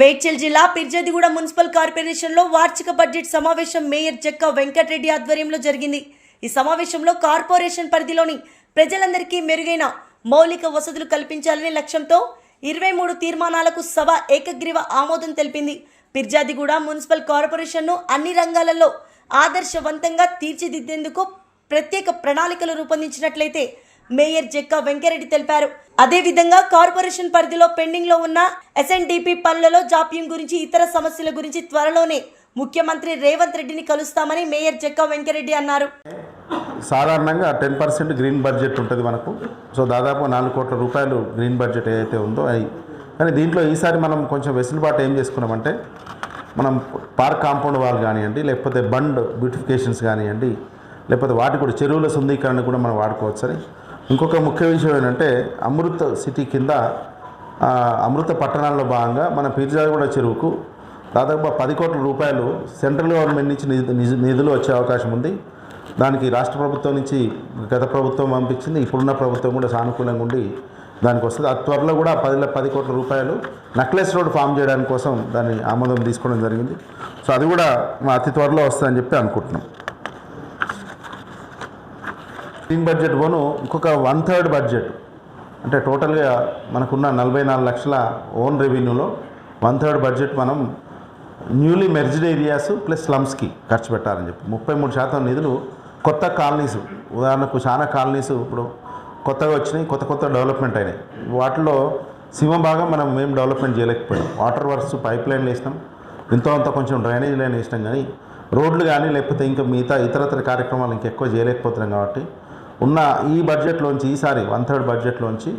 మేడ్చల్ జిల్లా పిర్జదిగూడ మున్సిపల్ కార్పొరేషన్లో వార్షిక బడ్జెట్ సమావేశం మేయర్ జక్క వెంకటరెడ్డి ఆధ్వర్యంలో జరిగింది. ఈ సమావేశంలో కార్పొరేషన్ పరిధిలోని ప్రజలందరికీ మెరుగైన మౌలిక వసతులు కల్పించాలనే లక్ష్యంతో ఇరవై మూడు తీర్మానాలకు సభ ఏకగ్రీవ ఆమోదం తెలిపింది. పిర్జాదిగూడ మున్సిపల్ కార్పొరేషన్ను అన్ని రంగాలలో ఆదర్శవంతంగా తీర్చిదిద్దేందుకు ప్రత్యేక ప్రణాళికలు రూపొందించినట్లయితే మేయర్ జెక్కా వెంకరెడ్డి తెలిపారు. అదేవిధంగా కార్పొరేషన్ పరిధిలో పెండింగ్లో ఉన్న ఎస్ఎన్డిపి పనులలో జాప్యం గురించి ఇతర సమస్యల గురించి త్వరలోనే ముఖ్యమంత్రి రేవంత్ రెడ్డిని కలుస్తామని మేయర్ జక్కా వెంకరెడ్డి అన్నారు. సాధారణంగా టెన్ పర్సెంట్ గ్రీన్ బడ్జెట్ ఉంటుంది మనకు. సో దాదాపు నాలుగు కోట్ల రూపాయలు గ్రీన్ బడ్జెట్ ఏదైతే ఉందో అవి కానీ దీంట్లో ఈసారి మనం కొంచెం వెసులుబాటు ఏం చేసుకున్నామంటే మనం పార్క్ కాంపౌండ్ వాల్ కానివ్వండి లేకపోతే బండ్ బ్యూటిఫికేషన్స్ కానివ్వండి లేకపోతే వాటి కూడా చెరువుల సుందీకరణ కూడా మనం వాడుకోవచ్చు సరే. ఇంకొక ముఖ్య విషయం ఏంటంటే అమృత సిటీ కింద అమృత పట్టణాల్లో భాగంగా మన పీర్జాగూడ చెరువుకు దాదాపు పది కోట్ల రూపాయలు సెంట్రల్ గవర్నమెంట్ నుంచి నిధులు వచ్చే అవకాశం ఉంది. దానికి రాష్ట్ర ప్రభుత్వం నుంచి గత ప్రభుత్వం పంపించింది ఇప్పుడున్న ప్రభుత్వం కూడా సానుకూలంగా ఉండి దానికి వస్తుంది. ఆ త్వరలో కూడా పది పది కోట్ల రూపాయలు నక్లెస్ రోడ్ ఫామ్ చేయడానికి కోసం దాన్ని ఆమోదం తీసుకోవడం జరిగింది. సో అది కూడా మా అతి త్వరలో వస్తుందని చెప్పి అనుకుంటున్నాం. గ్రీన్ బడ్జెట్ పోను ఇంకొక వన్ థర్డ్ బడ్జెట్. అంటే టోటల్గా మనకున్న నలభై నాలుగు లక్షల ఓన్ రెవెన్యూలో వన్ థర్డ్ బడ్జెట్ మనం న్యూలీ మెర్జ్డ్ ఏరియాస్ ప్లస్ స్లమ్స్కి ఖర్చు పెట్టాలని చెప్పి. ముప్పై మూడు శాతం నిధులు కొత్త కాలనీస్ ఉదాహరణకు చాలా కాలనీస్ ఇప్పుడు కొత్తగా వచ్చినాయి కొత్త కొత్త డెవలప్మెంట్ అయినాయి. వాటిలో సింహభాగం మనం మేము డెవలప్మెంట్ చేయలేకపోయాం. వాటర్ వర్క్స్ పైప్ లైన్లు వేసినాం ఎంతో అంత కొంచెం డ్రైనేజ్ లైన్ వేసినాం కానీ రోడ్లు కానీ లేకపోతే ఇంకా మిగతా ఇతరతర కార్యక్రమాలు ఇంకెక్కువ చేయలేకపోతున్నాం కాబట్టి ఉన్న ఈ బడ్జెట్లోంచి ఈసారి వన్ థర్డ్ బడ్జెట్లోంచి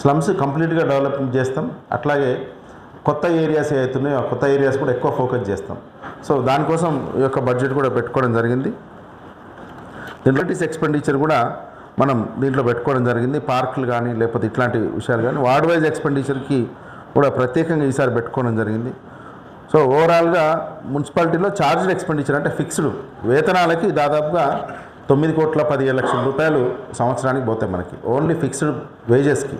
స్లమ్స్ కంప్లీట్గా డెవలప్మెంట్ చేస్తాం. అట్లాగే కొత్త ఏరియాస్ ఏవైతున్నాయో ఆ కొత్త ఏరియాస్ కూడా ఎక్కువ ఫోకస్ చేస్తాం. సో దానికోసం ఈ యొక్క బడ్జెట్ కూడా పెట్టుకోవడం జరిగింది. రిలేటివ్స్ ఎక్స్పెండిచర్ కూడా మనం దీంట్లో పెట్టుకోవడం జరిగింది. పార్కులు కానీ లేకపోతే ఇట్లాంటి విషయాలు కానీ వార్డ్ వైజ్ ఎక్స్పెండిచర్కి కూడా ప్రత్యేకంగా ఈసారి పెట్టుకోవడం జరిగింది. సో ఓవరాల్గా మున్సిపాలిటీలో ఛార్జ్డ్ ఎక్స్పెండిచర్ అంటే ఫిక్స్డ్ వేతనాలకి దాదాపుగా తొమ్మిది కోట్ల పదిహేను లక్షల రూపాయలు సంవత్సరానికి పోతాయి మనకి. ఓన్లీ ఫిక్స్డ్ వేజెస్కి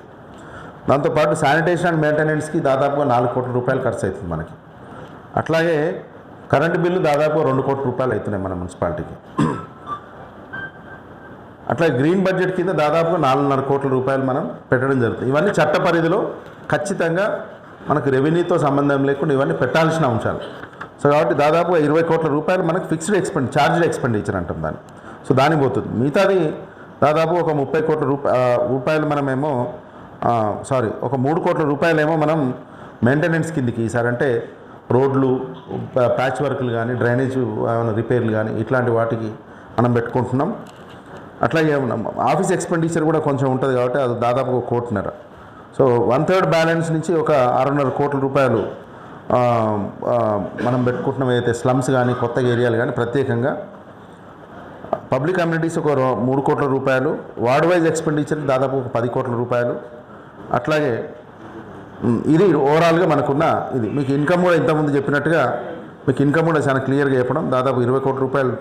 దాంతోపాటు శానిటేషన్ అండ్ మెయింటెనెన్స్కి దాదాపుగా నాలుగు కోట్ల రూపాయలు ఖర్చు అవుతుంది మనకి. అట్లాగే కరెంటు బిల్లు దాదాపు రెండు కోట్ల రూపాయలు అవుతున్నాయి మన మున్సిపాలిటీకి. అట్లా గ్రీన్ బడ్జెట్ కింద దాదాపుగా నాలుగున్నర కోట్ల రూపాయలు మనం పెట్టడం జరుగుతుంది. ఇవన్నీ చట్ట పరిధిలో ఖచ్చితంగా మనకు రెవెన్యూతో సంబంధం లేకుండా ఇవన్నీ పెట్టాల్సిన అంశాలు. సో కాబట్టి దాదాపుగా ఇరవై కోట్ల రూపాయలు మనకు ఫిక్స్డ్ ఎక్స్పెండి ఛార్జ్డ్ ఎక్స్పెండిచర్ అంటాం దాన్ని. సో దాని పోతుంది. మిగతాది దాదాపు ఒక ముప్పై కోట్ల రూపా రూపాయలు మనమేమో సారీ ఒక మూడు కోట్ల రూపాయలేమో మనం మెయింటెనెన్స్ కిందికి ఈసారి అంటే రోడ్లు ప్యాచ్ వర్క్లు కానీ డ్రైనేజ్ ఏమైనా రిపేర్లు కానీ ఇట్లాంటి వాటికి మనం పెట్టుకుంటున్నాం. అట్లాగే ఆఫీస్ ఎక్స్పెండిచర్ కూడా కొంచెం ఉంటుంది కాబట్టి అది దాదాపు ఒక కోటిన్నర సో వన్ థర్డ్ బ్యాలెన్స్ నుంచి ఒక ఆరున్నర కోట్ల రూపాయలు మనం పెట్టుకుంటున్నాం. ఏదైతే స్లమ్స్ కానీ కొత్త ఏరియాలు కానీ ప్రత్యేకంగా పబ్లిక్ కమ్యూనిటీస్ ఒక మూడు కోట్ల రూపాయలు వార్డ్ వైజ్ ఎక్స్పెండిచర్ దాదాపు ఒక పది కోట్ల రూపాయలు. అట్లాగే ఇది ఓవరాల్గా మనకున్న ఇది. మీకు ఇన్కమ్ కూడా ఇంతకుముందు చెప్పినట్టుగా మీకు ఇన్కమ్ కూడా చాలా క్లియర్గా చెప్పడం. దాదాపు ఇరవై కోట్ల రూపాయలు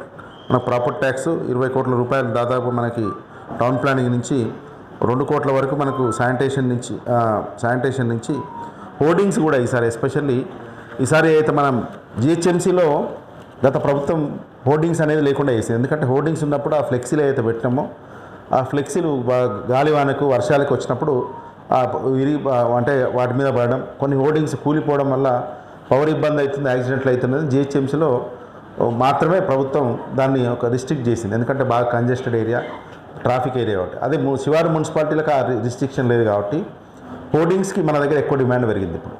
మన ప్రాపర్టీ ట్యాక్స్ ఇరవై కోట్ల రూపాయలు దాదాపు మనకి టౌన్ ప్లానింగ్ నుంచి రెండు కోట్ల వరకు మనకు శానిటేషన్ నుంచి శానిటేషన్ నుంచి హోర్డింగ్స్ కూడా ఈసారి ఎస్పెషల్లీ ఈసారి అయితే మనం జిహెచ్ఎంసీలో గత ప్రభుత్వం హోర్డింగ్స్ అనేది లేకుండా వేసింది ఎందుకంటే హోర్డింగ్స్ ఉన్నప్పుడు ఆ ఫ్లెక్సీలు ఏదైతే పెట్టినామో ఆ ఫ్లెక్సీలు గాలివానకు వర్షాలకు వచ్చినప్పుడు ఆ విరిగి అంటే వాటి మీద పడడం కొన్ని హోర్డింగ్స్ కూలిపోవడం వల్ల పవర్ ఇబ్బంది అవుతుంది యాక్సిడెంట్లు అవుతున్నది. జిహెచ్ఎంసీలో మాత్రమే ప్రభుత్వం దాన్ని ఒక రిస్ట్రిక్ట్ చేసింది. ఎందుకంటే బాగా కంజెస్టెడ్ ఏరియా ట్రాఫిక్ ఏరియా కాబట్టి. అదే శివారు మున్సిపాలిటీలకు ఆ రిస్ట్రిక్షన్ లేదు కాబట్టి హోర్డింగ్స్కి మన దగ్గర ఎక్కువ డిమాండ్ పెరిగింది ఇప్పుడు.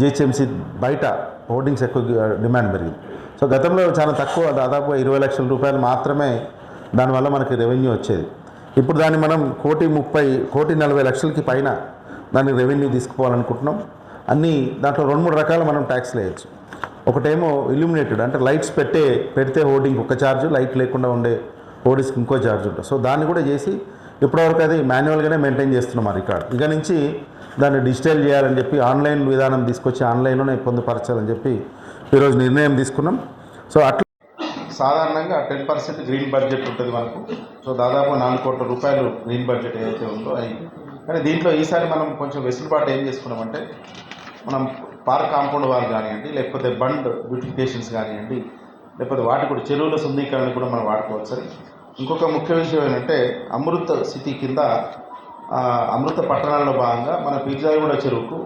జిహెచ్ఎంసీ బయట హోర్డింగ్స్ ఎక్కువ డిమాండ్ పెరిగింది. సో గతంలో చాలా తక్కువ దాదాపు ఇరవై లక్షల రూపాయలు మాత్రమే దానివల్ల మనకి రెవెన్యూ వచ్చేది. ఇప్పుడు దాన్ని మనం కోటి ముప్పై కోటి నలభై లక్షలకి పైన దాన్ని రెవెన్యూ తీసుకుపోవాలనుకుంటున్నాం. అన్నీ దాంట్లో రెండు మూడు రకాలు మనం ట్యాక్స్ వేయచ్చు. ఒకటేమో ఇల్యూమినేటెడ్ అంటే లైట్స్ పెట్టే పెడితే హోర్డింగ్ ఒక ఛార్జ్ లైట్ లేకుండా ఉండే హోర్డింగ్స్కి ఇంకో ఛార్జ్ ఉంటుంది. సో దాన్ని కూడా చేసి ఇప్పటివరకు అది మాన్యువల్గానే మెయింటైన్ చేస్తున్నాం ఆ రికార్డ్. ఇక నుంచి దాన్ని డిజిటల్ చేయాలని చెప్పి ఆన్లైన్ విధానం తీసుకొచ్చి ఆన్లైన్లోనే పొందుపరచాలని చెప్పి ఈరోజు నిర్ణయం తీసుకున్నాం. సో అట్లా సాధారణంగా టెన్ పర్సెంట్ గ్రీన్ బడ్జెట్ ఉంటుంది మనకు. సో దాదాపు నాలుగు కోట్ల రూపాయలు గ్రీన్ బడ్జెట్ ఏదైతే ఉందో అది కానీ దీంట్లో ఈసారి మనం కొంచెం వెసులుబాటు ఏం చేసుకున్నామంటే మనం పార్క్ కాంపౌండ్ వాల్ కానివ్వండి లేకపోతే బండ్ బ్యూటిఫికేషన్స్ కానివ్వండి లేకపోతే వాటి కూడా చెరువుల శుద్ధీకరణ కూడా మనం వాడుకోవచ్చు ఇంకొక ముఖ్య విషయం ఏంటంటే అమృత సిటీ కింద అమృత పట్టణాల్లో భాగంగా మన పిజ్జాగూడ చెరువుకు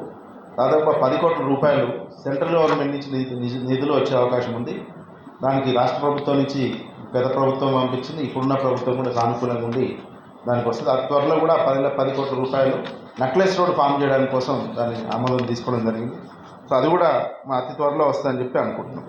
దాదాపు పది కోట్ల రూపాయలు సెంట్రల్ గవర్నమెంట్ నుంచి నిధులు వచ్చే అవకాశం ఉంది. దానికి రాష్ట్ర ప్రభుత్వం నుంచి గత ప్రభుత్వం పంపించింది. ఇప్పుడున్న ప్రభుత్వం కూడా సానుకూలంగా ఉంది. దానికి వస్తుంది. ఆ త్వరలో కూడా పది పది కోట్ల రూపాయలు నక్లెస్ రోడ్ ఫామ్ చేయడానికి కోసం దాన్ని అమలు తీసుకోవడం జరిగింది. సో అది కూడా మా అతి త్వరలో వస్తుందని చెప్పి అనుకుంటున్నాం.